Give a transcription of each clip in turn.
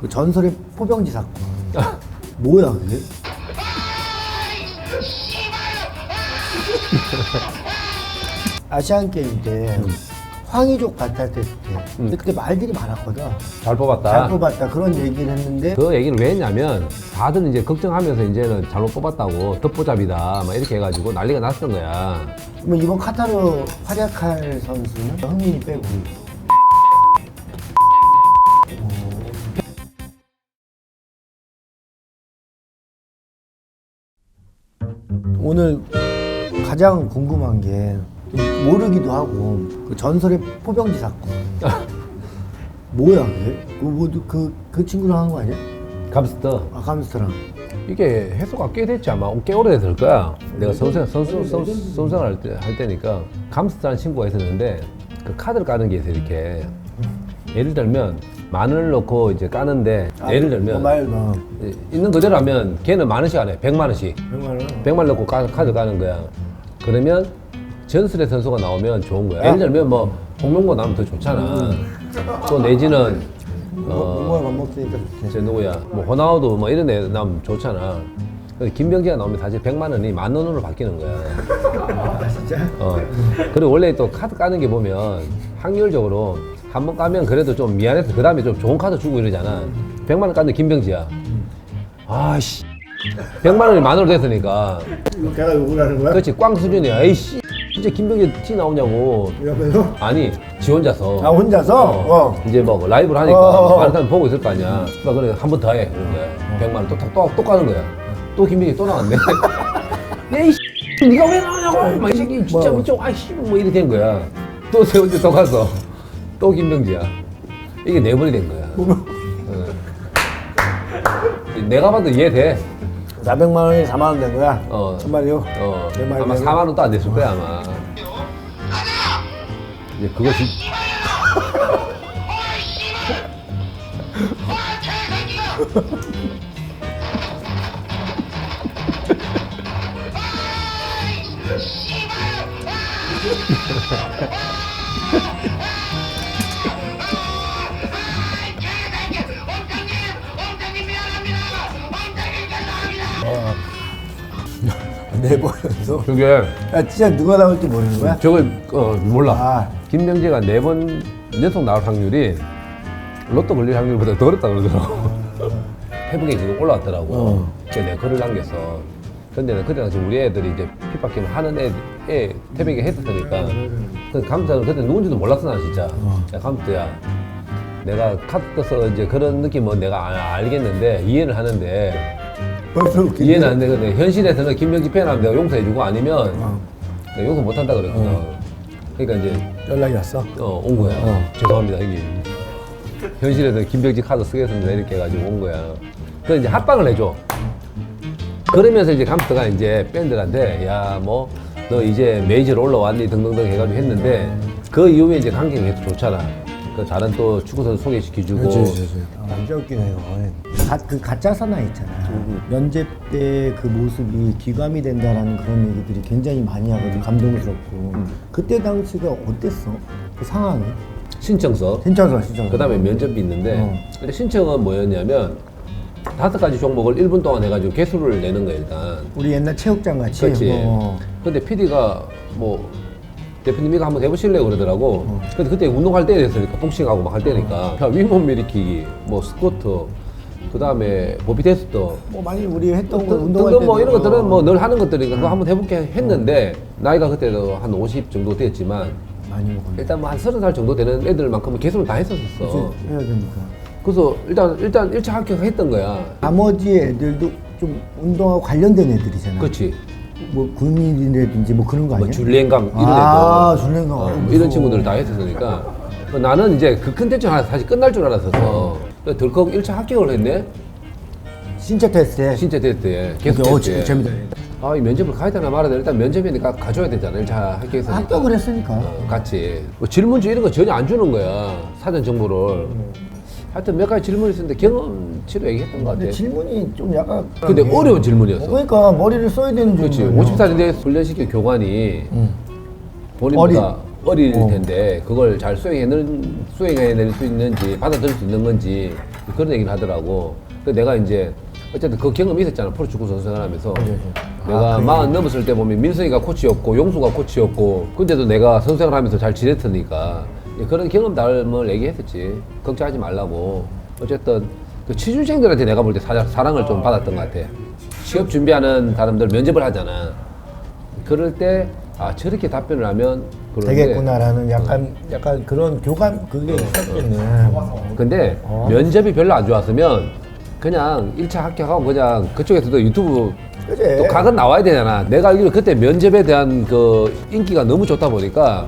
그 전설의 포병지 사건. 뭐야 그게? 아시안 게임 때 황의족 발탈 때 근데 그때 말들이 많았거든. 잘 뽑았다. 잘 뽑았다 그런 얘기를 했는데 그 얘기를 왜 했냐면 다들 이제 걱정하면서 이제는 잘못 뽑았다고 덮보잡이다 막 이렇게 해가지고 난리가 났던 거야. 그러면 이번 카타르 활약할 선수는 흥민이 빼고 가장 궁금한 게 모르기도 하고 그 전설의 포병지 사건 뭐야 그게? 그, 뭐, 그, 그 친구랑 한 거 아니야? 감스터 아 감스트랑 이게 해소가 꽤 됐지 아마 꽤 오래될 거야. 내가 선수 선수 선수 선수를 할, 때, 할 때니까 감스터라는 친구가 있었는데 그 카드를 까는 게 있어 이렇게. 예를 들면 만원을 넣고 이제 까는데 예를 들면 말도 있는 그대로 하면 걔는 만 원씩 안 해. 백만 원씩. 100만 원 100만 원 넣고 까- 카드 가는 거야. 그러면 전술의 선수가 나오면 좋은 거야. 예를 들면 뭐 홍명보 나오면 더 좋잖아. 또 내지는 어, 어, 밥 먹으니까 좋지 저 누구야? 뭐 호나우도 뭐 이런 애 나오면 좋잖아. 근데 김병지가 나오면 사실 100만 원이 만 원으로 바뀌는 거야. 아 진짜? 어. 그리고 원래 또 카드 까는 게 보면 확률적으로 한 번 까면 그래도 좀 미안해서 그 다음에 좀 좋은 카드 주고 이러잖아. 100만 원 깠는데 김병지야. 아씨. 100만 원이 만 원으로 됐으니까. 걔가 욕을 하는 거야? 그렇지 꽝 수준이야. 에이씨. 진짜 김병지 티 나오냐고. 옆에서? 아니 지 혼자서. 아 혼자서? 어. 이제 뭐 라이브를 하니까 어, 어, 어. 많은 사람 보고 있을 거 아니야. 막 그래 한 번 더 해. 그런데 100만 원 또, 또, 또, 또 까는 거야. 또 김병지 또 나왔네. 야이 씨, 네가 왜 나오냐고. 막이 새끼 진짜 뭐. 미쳐. 아이씨 뭐 이렇게 된 거야. 또세 번째 또 가서 또 김병지야. 이게 네 번이 된 거야. 어. 내가 봐도 이해돼. 400만 원이 4만 원 된 거야? 어. 정말요? 어, 내 말이 아마 되고. 4만 원도 안 됐을 거야 아마. 이제 그것이 네번 연속. 그게 야 진짜 누가 나올지 모르는 거야? 저걸 어, 몰라. 아. 김병재가 네 번 연속 나올 확률이 로또 걸릴 확률보다 더 어렵다 그러더라고. 회복이 지금 올라왔더라고. 어. 그래서 내가 글을 남겼어. 근데 나 그때 당시 우리 애들이 이제 게임 하는 애, 애 태백이 했었으니까. 그 감투는 그때 누군지도 몰랐어, 나 진짜. 야, 감투야. 내가 카드 떠서 이제 그런 느낌은 내가 아- 알겠는데, 이해를 하는데. 이해는 안 되거든. 현실에서는 김병지 팬하면 내가 용서해주고 아니면 어. 내가 용서 못한다 그랬거든. 그러니까 이제 연락이 왔어? 어, 온 거야. 어. 죄송합니다, 형님. 현실에서 김병지 카드 쓰겠습니다. 이렇게 해가지고 온 거야. 그래서 이제 합방을 해줘. 그러면서 이제 감스가 이제 밴드한테, 야, 뭐, 너 이제 메이저로 올라왔니? 등등등 해가지고 했는데, 그 이후에 이제 관계가 계속 좋잖아. 그 다른 또 축구선수 소개시켜주고. 남자 웃기네요. 가, 그 가짜 사나이 있잖아. 면접 때 그 모습이 귀감이 된다라는 그런 얘기들이 굉장히 많이 하거든. 감동스럽고. 그때 당시가 어땠어? 그 상황이? 신청서. 신청서, 신청서. 그 다음에 면접이 있는데, 어. 근데 신청은 뭐였냐면, 다섯 가지 종목을 1분 동안 해가지고 개수를 내는 거야, 일단. 우리 옛날 체육장 같이. 그렇지. 어. 근데 PD가 뭐 대표님 이거 한번 해보실래요 그러더라고. 어. 근데 그때 운동할 때였으니까 복싱하고 막 할 때니까 자, 윗몸 일으키기, 뭐 스쿼트, 그 다음에 보비 테스트, 뭐 많이 우리 했던 거 등- 운동할 등등 뭐. 이런 것들은 뭐 늘 하는 것들이니까 그거 한번 해볼게 했는데 나이가 그때도 한 50 정도 됐지만 많이 먹었네. 일단 뭐 한 서른 살 정도 되는 애들만큼은 개수를 다 했었었어. 그치? 해야 되니까. 그래서 일단 일단 일차 합격했던 거야. 나머지 애들도 좀 운동하고 관련된 애들이잖아. 그렇지. 뭐 군인이라든지 뭐 그런 거 아니야? 뭐 줄리엔감 이런 아, 줄리엔감. 어, 어, 뭐. 이런 친구들 다 했었으니까 어, 나는 이제 그 컨텐츠 하나 사실 끝날 줄 알았어서 그래서 덜컥 1차 합격을 했네 신체 테스트에. 신체 테스트에 계속 어, 테스트에 재밌다. 아이 면접을 가야 되나 말아야 되나 일단 면접이니까 가져야 되잖아 1차 합격했으니까 합격을 했으니까. 어, 같이 뭐 질문지 이런 거 전혀 안 주는 거야 사전 정보를 하여튼 몇 가지 질문이 있었는데 경험치로 얘기했던 것 같아 근데 질문이 좀 약간. 근데 어려운 질문이었어. 그러니까 머리를 써야 되는 그렇지. 50살인데 훈련시킨 교관이 본인보다 어릴. 어. 텐데 그걸 잘 수행해낼, 수행해낼 수 있는지 받아들일 수 있는 건지 그런 얘기를 하더라고. 그 내가 이제 어쨌든 그 경험이 있었잖아. 프로 축구 선수 생활하면서. 내가 마흔 넘었을 때 보면 민성이가 코치였고 용수가 코치였고 근데도 내가 선수 생활하면서 잘 지냈으니까 그런 경험담을 얘기했었지. 걱정하지 말라고. 어쨌든 그 취준생들한테 내가 볼 때 사랑을 좀 받았던 것 같아. 취업 준비하는 사람들 면접을 하잖아. 그럴 때 아 저렇게 답변을 하면 그러는데 되겠구나라는 약간 약간 그런 교감 그게 있었겠네. 근데 면접이 별로 안 좋았으면 그냥 1차 합격하고 그냥 그쪽에서도 유튜브 그래. 또 각은 나와야 되잖아. 내가 알기로 그때 면접에 대한 그 인기가 너무 좋다 보니까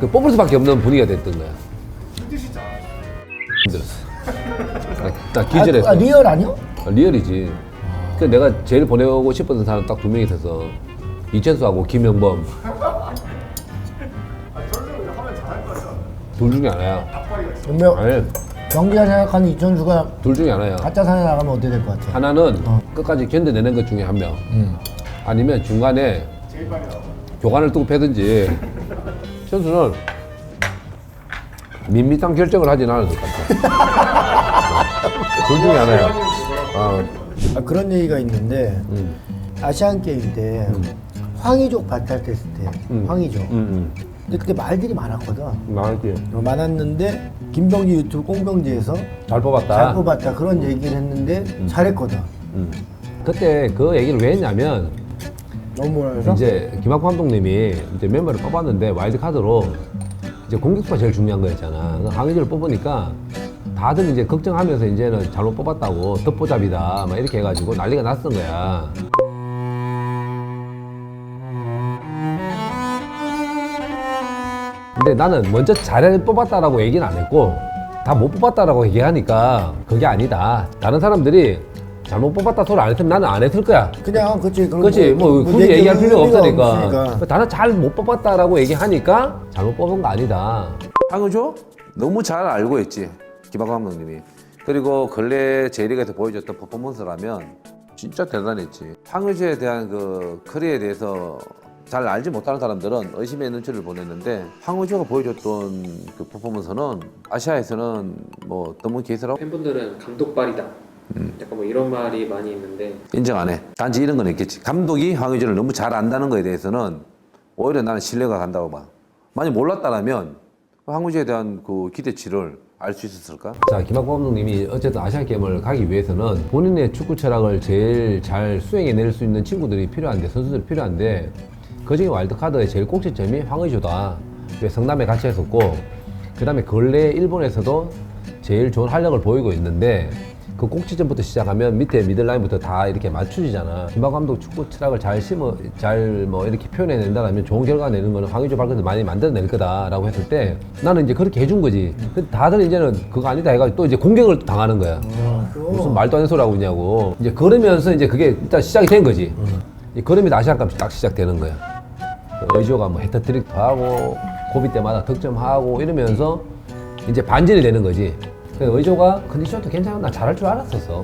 그 뽑을 수밖에 없는 분위기가 됐던 거야. 힘들었어. 나, 나 기절했어. 아, 아, 리얼 아니요? 아, 리얼이지. 그 내가 제일 보내고 싶었던 사람 딱 두 명이 있어서 이천수하고 김영범. 둘 중에 하나야. 분명 아니, 경기가 생각하는 이천수가 둘 중에 하나야. 가짜 산에 나가면 어떻게 될 것 같아? 하나는 어. 끝까지 견뎌내는 것 중에 한 명. 음. 아니면 중간에 교관을 두고 패든지 선수는 밋밋한 결정을 하진 않을 것 같아. 둘 중에 하나야. 아, 아, 그런 얘기가 있는데 음, 아시안 게임 때 황의족 발탈됐을 때 음. 황의족. 음, 근데 그때 말들이 많았거든. 음. 나할게. 어, 많았는데 김병지 유튜브 꽁병지에서 잘 뽑았다. 잘 뽑았다 그런 얘기를 했는데 잘했거든. 음. 그때 그 얘기를 왜 했냐면 너무 뭐라 해서 이제 김학구 감독님이 이제 멤버를 뽑았는데 와일드 카드로 이제 공격수가 제일 중요한 거였잖아. 강의진을 뽑으니까 다들 이제 걱정하면서 이제는 잘못 뽑았다고 덮보잡이다 막 이렇게 해가지고 난리가 났던 거야. 근데 나는 먼저 잘 뽑았다라고 얘기는 안 했고 다 못 뽑았다라고 얘기하니까 그게 아니다. 다른 사람들이 잘못 뽑았다 소리 안 했으면 나는 안 했을 거야. 그냥 그치 그런 그렇지 거, 뭐 굳이 얘기- 얘기할 필요가 없으니까. 없으니까. 나는 잘 못 뽑았다라고 얘기하니까 잘못 뽑은 거 아니다. 황의조? 너무 잘 알고 있지 김학광 감독님이. 그리고 근래 J리그에서 보여줬던 퍼포먼스라면 진짜 대단했지. 황의조에 대한 그 커리어에 대해서 잘 알지 못하는 사람들은 의심의 눈치를 보냈는데 황의조가 보여줬던 그 퍼포먼스는 아시아에서는 뭐 너무 개스라고 팬분들은 감독발이다. 약간 뭐 이런 말이 많이 있는데 인정 안 해. 단지 이런 건 있겠지. 감독이 황의조를 너무 잘 안다는 거에 대해서는 오히려 나는 신뢰가 간다고 봐. 만약 몰랐다라면 황의조에 대한 그 기대치를 알 수 있었을까? 자 김학구 감독님이 어쨌든 아시안 게임을 가기 위해서는 본인의 축구 철학을 제일 잘 수행해낼 수 있는 친구들이 필요한데 선수들이 필요한데 그중에 와일드카드의 제일 꼭지점이 황의조다 왜 성남에 같이 했었고 그 다음에 근래 일본에서도 제일 좋은 활력을 보이고 있는데 그 꼭지점부터 시작하면 밑에 미들라인부터 다 이렇게 맞추지잖아. 김박 감독 축구 철학을 잘 심어, 잘 뭐 이렇게 표현해낸다면 좋은 결과 내는 거는 황의조 발끈을 많이 만들어낼 거다라고 했을 때 나는 이제 그렇게 해준 거지. 근데 다들 이제는 그거 아니다 해가지고 또 이제 공격을 당하는 거야. 무슨 말도 안 되는 소리 하고 있냐고. 이제 그러면서 이제 그게 일단 시작이 된 거지. 이 그러면서 아시안컵이 딱 시작되는 거야. 의조가 뭐 헤터트릭도 하고 고비 때마다 득점하고 이러면서 이제 반전이 되는 거지. 그래서 의조가 컨디션도 괜찮아 나 잘할 줄 알았었어.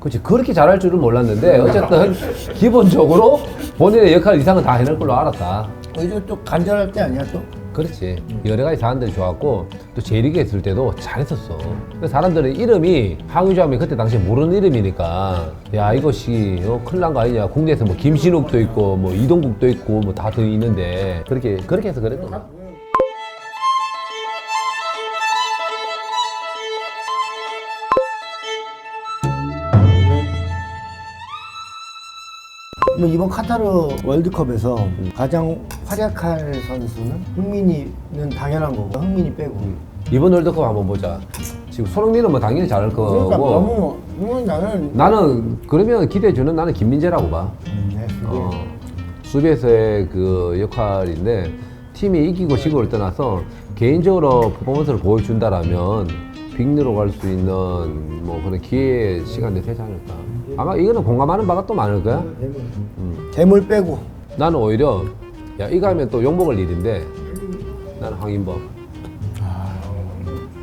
그렇지 그렇게 잘할 줄은 몰랐는데 어쨌든 기본적으로 본인의 역할 이상은 다 해낼 걸로 알았다. 이제 또 간절할 때 아니야 또? 그렇지 여러 가지 사람들이 좋았고 또 J리그에 있을 때도 잘했었어. 근데 사람들은 이름이 황의조 하면 그때 당시에 모르는 이름이니까 야 이것이 어, 큰일 난 거 아니냐 국내에서 뭐 김신욱도 있고 뭐 이동국도 있고 뭐다더 있는데 그렇게 그렇게 해서 그랬던 거야. 뭐 이번 카타르 월드컵에서 가장 활약할 선수는 흥민이는 당연한 거고 흥민이 빼고 이번 월드컵 한번 보자. 지금 손흥민은 뭐 당연히 잘할 그러니까 거고 너무 이건 나는 나는 그러면 기대해 주는 나는 김민재라고 봐. 음, 네, 그게 어, 수비에서의 그 역할인데 팀이 이기고 지고를 떠나서 개인적으로 퍼포먼스를 보여준다라면 빅리로 갈 수 있는 뭐 그런 기회 시간이 되지 않을까. 아마 이거는 공감하는 바가 또 많을 거야. 괴물 빼고 나는 오히려 야 이거 하면 또 욕먹을 일인데 나는 황인범.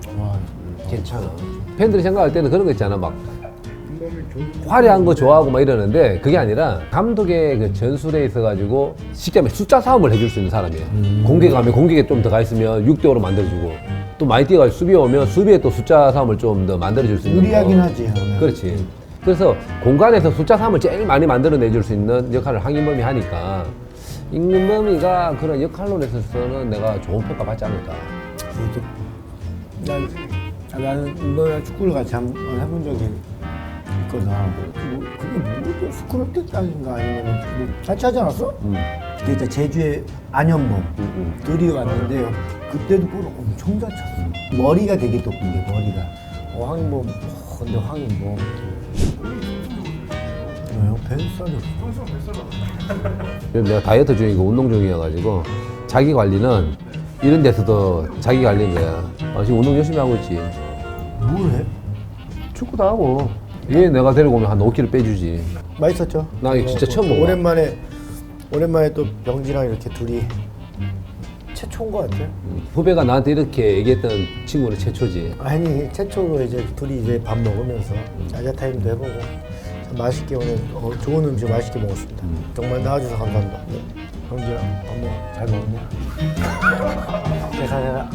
음, 괜찮아. 팬들이 생각할 때는 그런 거 있잖아 막 화려한 거 좋아하고 막 이러는데 그게 아니라 감독의 그 전술에 있어 가지고 쉽게 하면 숫자 싸움을 해줄 수 있는 사람이에요. 공격하면 공격에 좀 더 가 있으면 6대 5로 만들어주고 또 많이 뛰어가지고 수비에 오면 수비에 또 숫자 3을 좀 더 만들어줄 수 있는 유리하긴 거. 하지. 그러면. 그렇지. 그래서 공간에서 숫자 3을 제일 많이 만들어내줄 수 있는 역할을 황인범이 하니까 임금범이가 그런 역할로 있어서는 내가 좋은 평가 받지 않을까. 난 아, 나는 너랑 축구를 같이 한 번 해본 적이 있거든. 뭐, 그게 뭐죠? 스크롤 뜯다든가 아니면 뭐 같이 하지 않았어? 음. 그때 제주에 안현범 음, 둘이 왔는데 그때도 볼을 엄청 잘 쳤어. 머리가 되게 똑똑해 머리가. 어, 황인범. 어, 근데 황인범. 왜요? 뱃살이 요즘 내가 다이어트 중이고 운동 중이어가지고 자기 관리는 이런 데서도 자기 관리인 거야. 아, 지금 운동 열심히 하고 있지. 뭘 해? 축구도 하고. 얘 내가 데리고 오면 한 5kg 빼주지. 맛있었죠? 나 이거 진짜 처음 먹어봐. 오랜만에 오랜만에 또 병지랑 이렇게 둘이 최초인 것 같아요. 후배가 나한테 이렇게 얘기했던 친구는 최초지. 아니 최초로 이제 둘이 이제 밥 먹으면서 야자 타임도 해보고 참 맛있게 오늘 어, 좋은 음식 맛있게 먹었습니다. 정말 나와줘서 감사합니다. 네. 형제야 밥 먹어 잘 먹었냐? 잘 살아라.